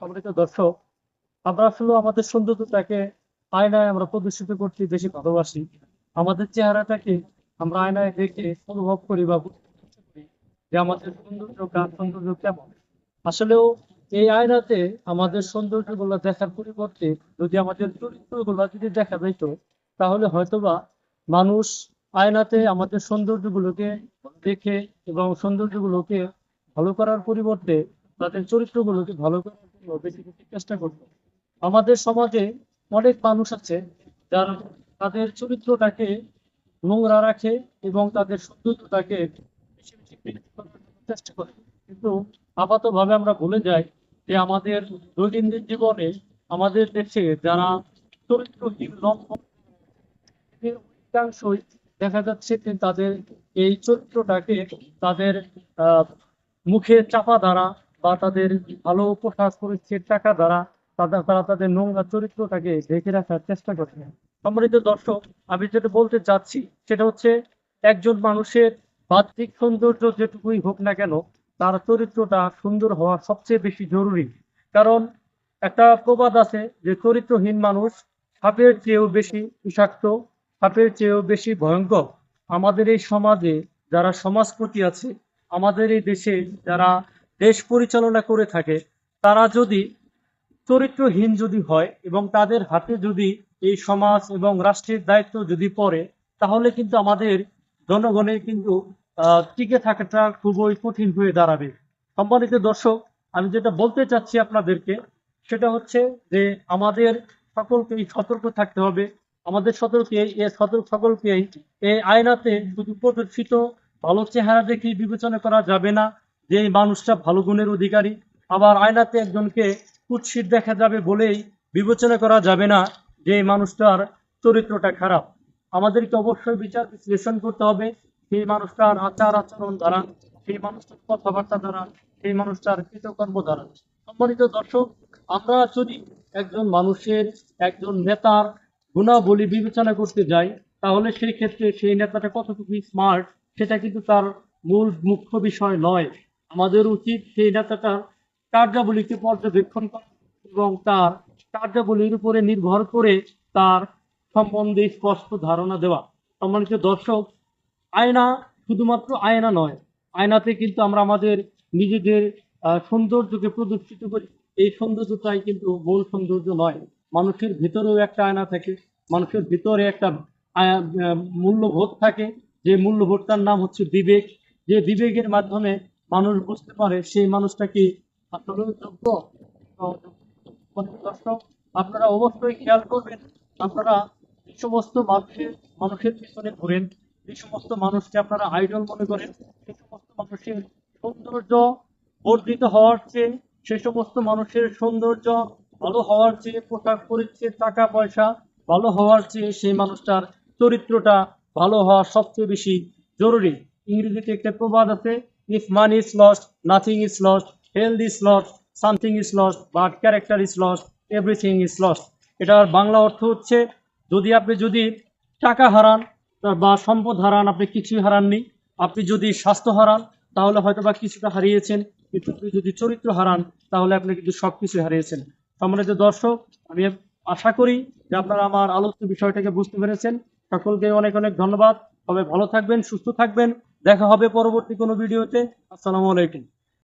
সম্মানিত দর্শক, আমরা আসলে আমাদের সৌন্দর্যটাকে আয়নায় আমরা প্রদর্শিত করতে বেশি ভালোবাসি। আমাদের চেহারাটাকে আমরা আয়নায় দেখে অনুভব করি বা যে আমাদের সৌন্দর্য কার সৌন্দর্য কেমন। আসলেও এই আয়নাতে আমাদের সৌন্দর্যগুলো দেখার পরিবর্তে যদি আমাদের চরিত্র চরিত্রগুলো যদি দেখা যাইতো, তাহলে হয়তোবা মানুষ আয়নাতে আমাদের সৌন্দর্যগুলোকে দেখে এবং সৌন্দর্যগুলোকে ভালো করার পরিবর্তে তাদের চরিত্রগুলোকে ভালো করার বেশি চেষ্টা করতো আমাদের সমাজে অনেক মানুষ আছে যারা তাদের চরিত্রটাকে নোংরা রাখে এবং তাদের সৌন্দর্যটাকে চেষ্টা করে। কিন্তু আপাতভাবে আমরা ভুলে যাই যে আমাদের দৈনন্দিন জীবনে আমাদের দেশে যারা চরিত্রহীন অধিকাংশই দেখা যাচ্ছে যে তাদের এই চরিত্রটাকে তাদের মুখে চাপা দ্বারা বা তাদের ভালো পোশাক পরিচ্ছেদ টাকা দ্বারা তাদের তারা তাদের নোংরা চরিত্রটাকে ঢেকে রাখার চেষ্টা করে। সম্মানিত দর্শক, আমি যেটা বলতে চাচ্ছি সেটা হচ্ছে একজন মানুষের বাহ্যিক সৌন্দর্য যেটুকুই হোক না কেন, তার চরিত্রটা সুন্দর হওয়া সবচেয়ে বেশি জরুরি। কারণ একটা প্রবাদ আছে যে চরিত্রহীন মানুষ সাপের চেয়েও বেশি বিষাক্ত, সাপের চেয়েও বেশি ভয়ঙ্কর। আমাদের এই সমাজে যারা সমাজপতি আছে, আমাদের এই দেশে যারা দেশ পরিচালনা করে থাকে, তারা যদি চরিত্রহীন যদি হয় এবং তাদের হাতে যদি এই সমাজ এবং রাষ্ট্রের দায়িত্ব যদি পড়ে, তাহলে কিন্তু আমাদের জনগণের কিন্তু টিকে থাকাটা খুবই কঠিন হয়ে দাঁড়াবে। সম্মানিত দর্শক, আমি যেটা বলতে চাচ্ছি আপনাদেরকে, সেটা হচ্ছে যে আমাদের সকলকেই সতর্ক থাকতে হবে। আমাদের সতর্কে এ সতর্ক সকলকেই এই আয়নাতে শুধু প্রদর্শিত ভালো চেহারা দেখে বিবেচনা করা যাবে না যে মানুষটা ভালো গুণের অধিকারী, আবার আয়নাতে একজনকে কুৎসিত দেখা যাবে বলেই বিবেচনা করা যাবে না যে মানুষটার চরিত্রটা খারাপ। আমাদেরকে অবশ্যই বিচার বিশ্লেষণ করতে হবে, সেই মানুষটার আচার আচরণ দ্বারা, সেই মানুষটার কথাবার্তা দ্বারা, সেই মানুষটার কৃতকর্ম দ্বারা। সম্মানিত দর্শক, আমরা যদি একজন মানুষের, একজন নেতার গুণাবলী বিবেচনা করতে যাই, তাহলে সেই ক্ষেত্রে সেই নেতাটা কতটুকু স্মার্ট সেটা কিন্তু তার মূল মুখ্য বিষয় নয়। আমাদের উচিত সেই নেতাটার কার্যাবলীকে পর্যবেক্ষণ করা এবং তার কার্যাবলীর উপরে নির্ভর করে তার সম্বন্ধে স্পষ্ট ধারণা দেওয়া। সম্মানিত দর্শক, আয়না শুধুমাত্র আয়না নয়, আয়নাতে কিন্তু আমরা আমাদের নিজেদের সৌন্দর্যকে প্রদর্শিত করি। এই সৌন্দর্যটাই কিন্তু মূল সৌন্দর্য নয়, মানুষের ভিতরেও একটা আয়না থাকে, মানুষের ভিতরে একটা মূল্যবোধ থাকে। যে মূল্যবোধটার নাম হচ্ছে বিবেক। যে বিবেকের মাধ্যমে মানুষ বুঝতে পারে সেই মানুষটা কি যোগ্য? দর্শক, আপনারা অবশ্যই খেয়াল করবেন, আপনারা যে সমস্ত মানুষের মানুষের পিছনে ঘুরেন, যে সমস্ত মানুষকে আপনারা আইডল মনে করেন সেই সমস্ত মানুষের সৌন্দর্য বর্ধিত হওয়ার চেয়ে, সে সমস্ত মানুষের সৌন্দর্য ভালো হওয়ার চেয়ে, পোশাক পরিচ্ছেদ, টাকা পয়সা ভালো হওয়ার চেয়ে সেই মানুষটার চরিত্রটা ভালো হওয়া সবচেয়ে বেশি জরুরি। ইংরেজিতে একটা প্রবাদ আছে if money is lost nothing is lost health is lost something is lost but character is lost everything is lost এটার বাংলা অর্থ হচ্ছে, যদি আপনি যদি টাকা হারান বা সম্পদ হারান, আপনি কিছুই হারাননি, আপনি যদি স্বাস্থ্য হারান, তাহলে হয়তো বা কিছুটা হারিয়েছেন। কিন্তু আপনি যদি চরিত্র হারান, তাহলে আপনি কিন্তু সব কিছু হারিয়েছেন। সম্মানিত দর্শক, আমি আশা করি যে আপনারা আমার আলোচ্য বিষয়টাকে বুঝতে পেরেছেন। সকলকে অনেক অনেক ধন্যবাদ। সবাই ভালো থাকবেন, সুস্থ থাকবেন। দেখা হবে পরবর্তী কোনো ভিডিওতে। আসসালামু আলাইকুম।